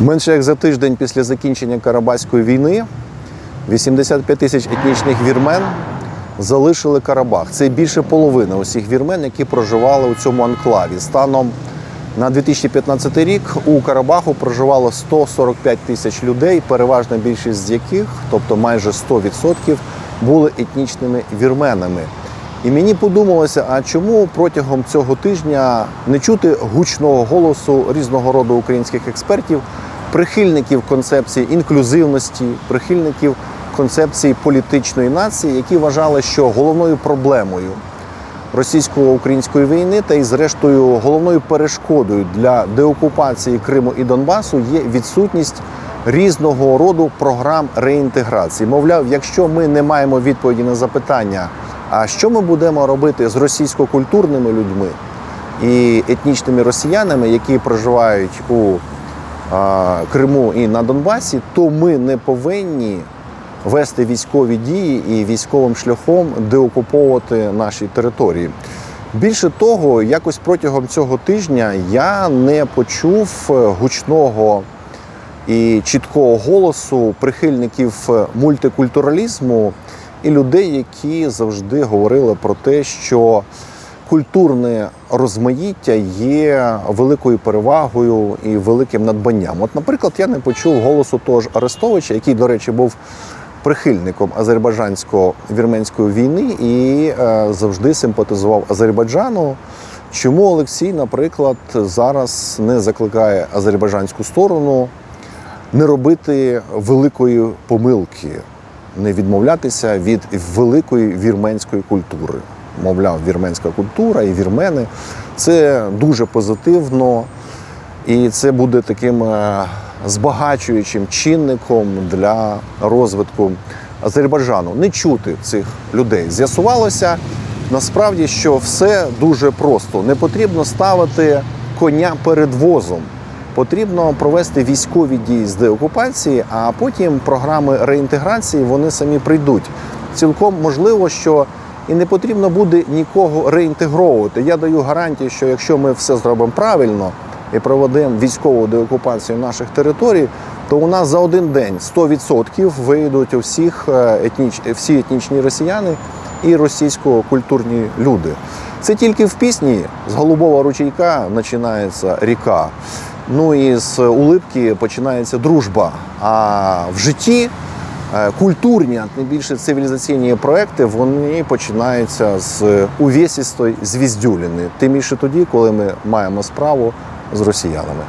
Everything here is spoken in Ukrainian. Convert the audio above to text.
Менше як за тиждень після закінчення Карабаської війни 85 тисяч етнічних вірмен залишили Карабах. Це більше половини усіх вірмен, які проживали у цьому анклаві. Станом на 2015 рік у Карабаху проживало 145 тисяч людей, переважна більшість з яких, тобто майже 100%, були етнічними вірменами. І мені подумалося, а чому протягом цього тижня не чути гучного голосу різного роду українських експертів, прихильників концепції інклюзивності, прихильників концепції політичної нації, які вважали, що головною проблемою російсько-української війни та й, зрештою, головною перешкодою для деокупації Криму і Донбасу є відсутність різного роду програм реінтеграції. Мовляв, якщо ми не маємо відповіді на запитання, а що ми будемо робити з російсько-культурними людьми і етнічними росіянами, які проживають у Криму і на Донбасі, то ми не повинні вести військові дії і військовим шляхом деокуповувати наші території. Більше того, якось протягом цього тижня я не почув е, гучного і чіткого голосу прихильників мультикультуралізму і людей, які завжди говорили про те, що культурне розмаїття є великою перевагою і великим надбанням. От, наприклад, я не почув голосу того ж Арестовича, який, до речі, був прихильником азербайджансько-вірменської війни і е, завжди симпатизував Азербайджану. Чому Олексій, наприклад, зараз не закликає азербайджанську сторону не робити великої помилки, не відмовлятися від великої вірменської культури? Мовляв, вірменська культура і вірмени це дуже позитивно, і це буде таким е, збагачуючим чинником для розвитку Азербайджану. Не чути цих людей. З'ясувалося насправді, що все дуже просто. Не потрібно ставити коня перед возом. Потрібно провести військові дії з деокупації, а потім програми реінтеграції вони самі прийдуть. Цілком можливо, що і не потрібно буде нікого реінтегровувати. Я даю гарантію, що якщо ми все зробимо правильно і проведемо військову деокупацію наших територій, то у нас за один день 100% вийдуть усіх е, етніч... всі етнічні росіяни і російсько-культурні люди. Це тільки в пісні з голубого ручейка починається ріка. Ну і з улипки починається дружба. А в житті е, культурні, а не більше цивілізаційні проекти, вони починаються з увесістої звіздюліни. Тим більше тоді, коли ми маємо справу з росіянами.